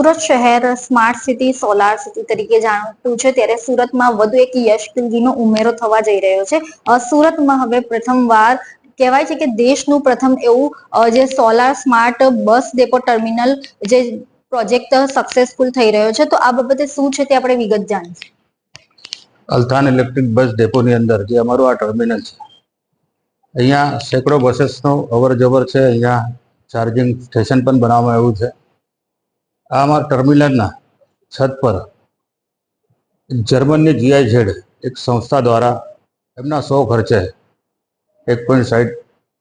સુરત શહેર smart city solar city તરીકે જાણીતું છે. ત્યારે સુરતમાં વધુ એક યશ કિલજીનો ઉમેરો થવા જઈ રહ્યો છે. સુરતમાં હવે પ્રથમવાર કહેવાય છે કે દેશનું પ્રથમ એવું જે solar smart bus depot terminal જે પ્રોજેક્ટ સક્સેસફુલ થઈ રહ્યો છે. તો આ બાબતે શું છે તે આપણે વિગત જાણીશું. અલ્થાન ઇલેક્ટ્રિક બસ ડેપોની અંદર, જે અમારું આ ટર્મિનલ છે. અહીંયા સેંકડો બસીસનો અવર જવર છે. અહીંયા ચાર્જિંગ સ્ટેશન પણ બનાવવામાં આવ્યું છે. આ અમારા ટર્મિનલના છત પર જર્મનની જીઆઈઝેડ એક સંસ્થા દ્વારા એમના સો ખર્ચે એક પોઈન્ટ સાઠ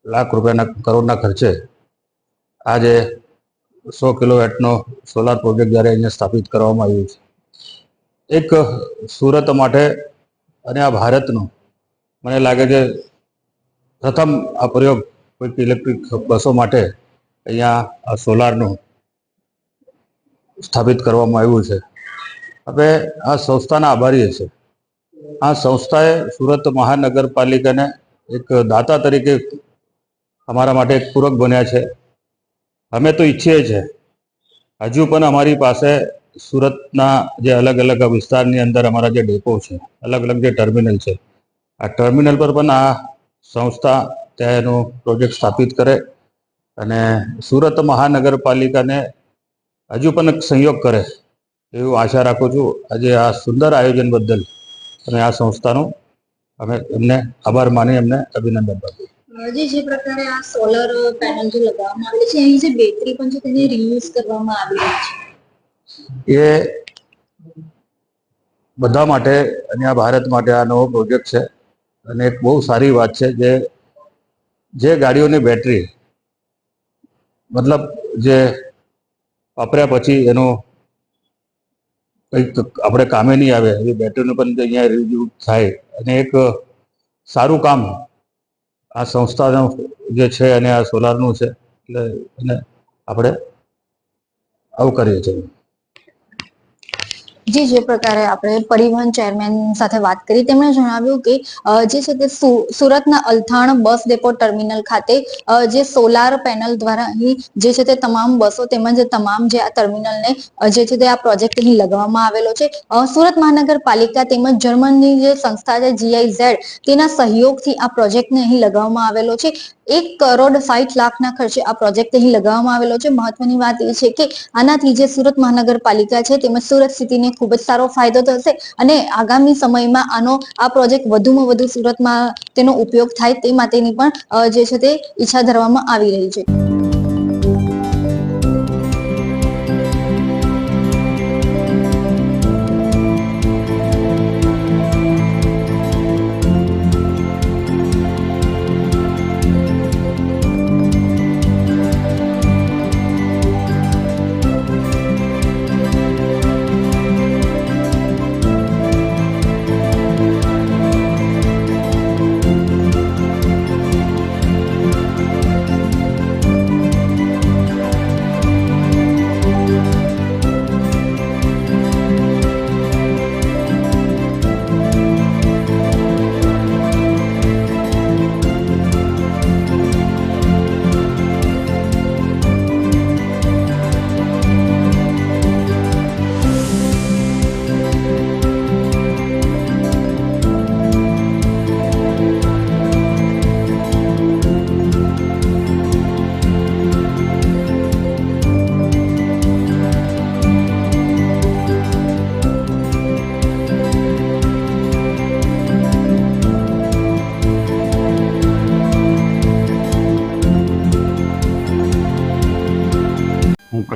લાખ રૂપિયાના કરોડના ખર્ચે આજે સો કિલોવેટનો સોલાર પ્રોજેક્ટ જ્યારે અહીંયા સ્થાપિત કરવામાં આવ્યું છે. એક સુરત માટે અને આ ભારતનું મને લાગે છે પ્રથમ આ પ્રયોગ કોઈક ઇલેક્ટ્રિક બસો માટે અહીંયા આ સોલારનું સ્થાપિત કરવામાં આવ્યું છે. હવે આ સંસ્થાના આભારી છે આ સંસ્થાએ સુરત મહાનગરપાલિકાને એક દાતા તરીકે અમારા માટે એક પૂરક બન્યા છે. અમે તો ઈચ્છીએ છીએ. હજુ પણ અમારી પાસે સુરતના જે અલગ અલગ વિસ્તારની અંદર અમારા જે ડેપો છે અલગ અલગ જે ટર્મિનલ છે, આ ટર્મિનલ પર પણ આ સંસ્થા ત્યાં એનો પ્રોજેક્ટ સ્થાપિત કરે અને સુરત મહાનગરપાલિકાને હજુ પણ એક સહયોગ કરે એવું આશા રાખું છું. આજે આ સુંદર આયોજન બદલ અને આ સંસ્થાનો અમે એમને આભાર માની એમને અભિનંદન પાઠવું જે જે પ્રકારે આ સોલર પેનલ જે લગાવવામાં આવેલી છે અહીં જે બેટરી પણ છે તેને રીયુઝ કરવામાં આવી છે. એ બધા માટે અને આ ભારત માટે આ નવો પ્રોજેક્ટ છે. અને એક બહુ સારી વાત છે જે જે ગાડીઓની બેટરી મતલબ જે વાપર્યા પછી એનો કંઈક આપણે કામે નહીં આવે. એ બેટરીનું પણ અહીંયા રિવ્યૂ થાય અને એક સારું કામ આ સંસ્થાનું જે છે અને આ સોલારનું છે, એટલે એને આપણે આવું કરીએ છીએ. જે જે પ્રકારે આપણે પરિવહન ચેરમેન સાથે વાત કરી, તેમણે જણાવ્યું કે જે છે તે સુરતના અલથાણ બસ ડેપો ટર્મિનલ ખાતે જે સોલાર પેનલ દ્વારા અહીં જે છે તે તમામ બસો તેમજ તમામ જે આ ટર્મિનલને જે છે તે આ પ્રોજેક્ટ અહીં લગાવવામાં આવેલો છે. સુરત મહાનગરપાલિકા તેમજ જર્મનની જે સંસ્થા છે જીઆઈ ઝેડ તેના સહયોગથી આ પ્રોજેક્ટને અહીં લગાવવામાં આવેલો છે. એક કરોડ સાઠ લાખના ખર્ચે આ પ્રોજેક્ટ અહીં લગાવવામાં આવેલો છે. મહત્વની વાત એ છે કે, આનાથી જે સુરત મહાનગરપાલિકા છે તેમજ સુરત સિટીને ખૂબ જ સારો ફાયદો થશે અને આગામી સમયમાં આનો આ પ્રોજેક્ટ વધુમાં વધુ સુરતમાં તેનો ઉપયોગ થાય તે માટેની પણ જે છે તે ઈચ્છા ધરવામાં આવી રહી છે.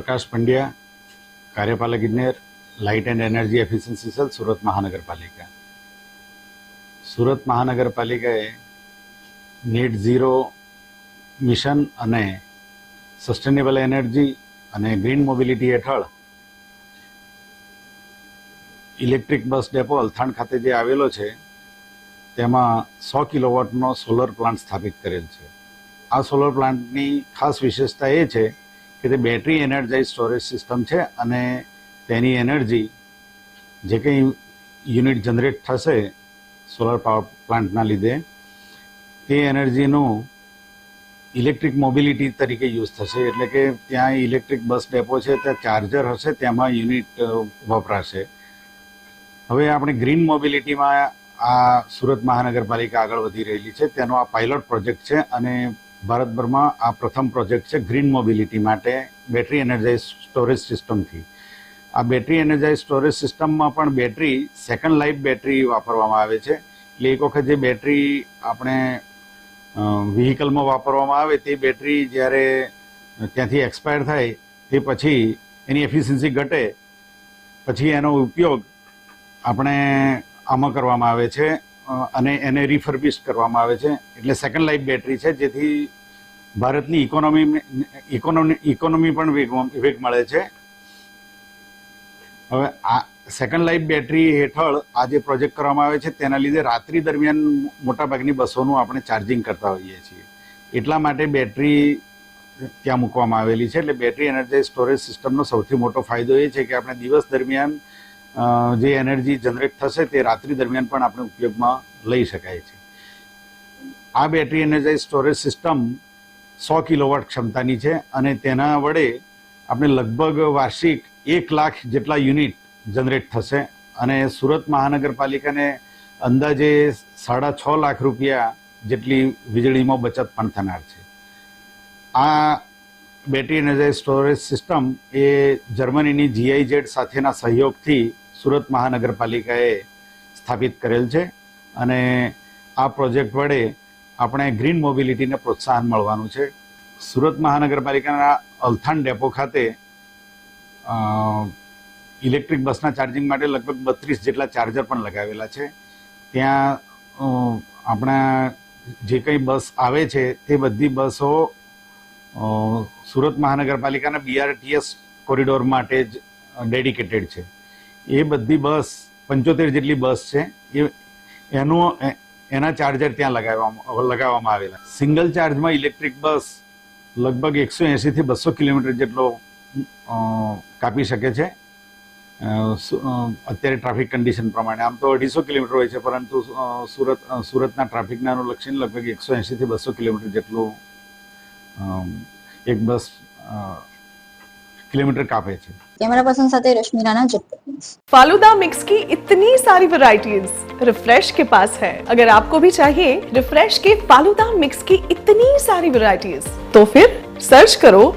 પ્રકાશ પંડ્યા, કાર્યપાલક ઇજનેર light and energy efficiency cell, Surat મહાનગરપાલિકા. સુરત મહાનગરપાલિકાએ નેટ ઝીરો મિશન અને સસ્ટેનેબલ એનર્જી અને ગ્રીન મોબિલિટી હેઠળ ઇલેક્ટ્રિક બસ ડેપો અલથાણ ખાતે જે આવેલો છે, તેમાં સો કિલોવોટનો સોલર પ્લાન્ટ સ્થાપિત કરેલ છે. આ સોલર પ્લાન્ટની ખાસ વિશેષતા એ છે કે તે બેટરી એનર્જાઇઝ સ્ટોરેજ સિસ્ટમ છે અને તેની એનર્જી જે કંઈ યુનિટ જનરેટ થશે સોલર પાવર પ્લાન્ટના લીધે, તે એનર્જીનું ઇલેક્ટ્રિક મોબિલિટી તરીકે યુઝ થશે. એટલે કે ત્યાં ઇલેક્ટ્રિક બસ ડેપો છે, ત્યાં ચાર્જર હશે, તેમાં યુનિટ વપરાશે. હવે આપણે ગ્રીન મોબિલિટીમાં આ સુરત મહાનગરપાલિકા આગળ વધી રહેલી છે. તેનો આ પાયલોટ પ્રોજેક્ટ છે અને ભારતભરમાં આ પ્રથમ પ્રોજેક્ટ છે ગ્રીન મોબિલિટી માટે બેટરી એનર્જાઇઝ સ્ટોરેજ સિસ્ટમથી. આ બેટરી એનર્જાઇઝ સ્ટોરેજ સિસ્ટમમાં પણ બેટરી સેકન્ડ લાઈફ બેટરી વાપરવામાં આવે છે. એટલે એક વખત જે બેટરી આપણે વ્હીકલમાં વાપરવામાં આવે તે બેટરી જ્યારે ત્યાંથી એક્સપાયર થાય તે પછી એની એફિશિયન્સી ઘટે, પછી એનો ઉપયોગ આપણે આમાં કરવામાં આવે છે. અને એને રિફર્બિશ કરવામાં આવે છે. એટલે સેકન્ડ લાઈફ બેટરી છે, જેથી ભારતની ઇકોનોમી ઇકોનોમી ઇકોનોમી પણ વેગ વેગ મળે છે. હવે આ સેકન્ડ લાઈફ બેટરી હેઠળ આ જે પ્રોજેક્ટ કરવામાં આવે છે, તેના લીધે રાત્રિ દરમિયાન મોટાભાગની બસોનું આપણે ચાર્જિંગ કરતા હોઈએ છીએ. એટલા માટે બેટરી ત્યાં મૂકવામાં આવેલી છે. એટલે બેટરી એનર્જાઇઝ સ્ટોરેજ સિસ્ટમનો સૌથી મોટો ફાયદો એ છે કે આપણે દિવસ દરમિયાન જે એનર્જી જનરેટ થશે તે રાત્રિ દરમિયાન પણ આપણે ઉપયોગમાં લઈ શકાય છે. આ બેટરી એનર્જાઇઝ સ્ટોરેજ સિસ્ટમ સો કિલોવોટ ક્ષમતાની છે અને તેના વડે આપણે લગભગ વાર્ષિક એક લાખ જેટલા યુનિટ જનરેટ થશે અને સુરત મહાનગરપાલિકાને અંદાજે સાડા છ લાખ રૂપિયા જેટલી વીજળીમાં બચત પણ થનાર છે. આ બેટરી એનર્જાઇઝ સ્ટોરેજ સિસ્ટમ એ જર્મનીની જીઆઈઝેડ સાથેના સહયોગથી સુરત મહાનગરપાલિકાએ સ્થાપિત કરેલ છે અને આ પ્રોજેક્ટ વડે આપણે ગ્રીન મોબિલિટીને પ્રોત્સાહન મળવાનું છે. સુરત મહાનગરપાલિકાના અલથાણ ડેપો ખાતે ઇલેક્ટ્રિક બસના ચાર્જિંગ માટે લગભગ બત્રીસ જેટલા ચાર્જર પણ લગાવેલા છે. ત્યાં આપણા જે કંઈ બસ આવે છે તે બધી બસો સુરત મહાનગરપાલિકાના બીઆરટીએસ કોરિડોર માટે જ ડેડિકેટેડ છે. એ બધી બસ, પંચોતેર જેટલી બસ છે, એ એનું એના ચાર્જર ત્યાં લગાવવામાં લગાવવામાં આવેલા. સિંગલ ચાર્જમાં ઇલેક્ટ્રિક બસ લગભગ એકસો એંશીથી બસો કિલોમીટર જેટલો કાપી શકે છે. અત્યારે ટ્રાફિક કન્ડિશન પ્રમાણે. આમ તો અઢીસો કિલોમીટર હોય છે, પરંતુ સુરત સુરતના ટ્રાફિકના અનુલક્ષીને લગભગ એકસો એંશીથી બસો કિલોમીટર જેટલું એક બસ किलोमीटर का पेज कैमरा पर्सन साथ रश्मि राणा जटपुर फालूदा मिक्स की इतनी सारी वैरायटीज रिफ्रेश के पास है। अगर आपको भी चाहिए रिफ्रेश के फालूदा मिक्स की इतनी सारी वैरायटीज तो फिर सर्च करो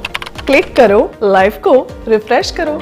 क्लिक करो लाइफ को रिफ्रेश करो।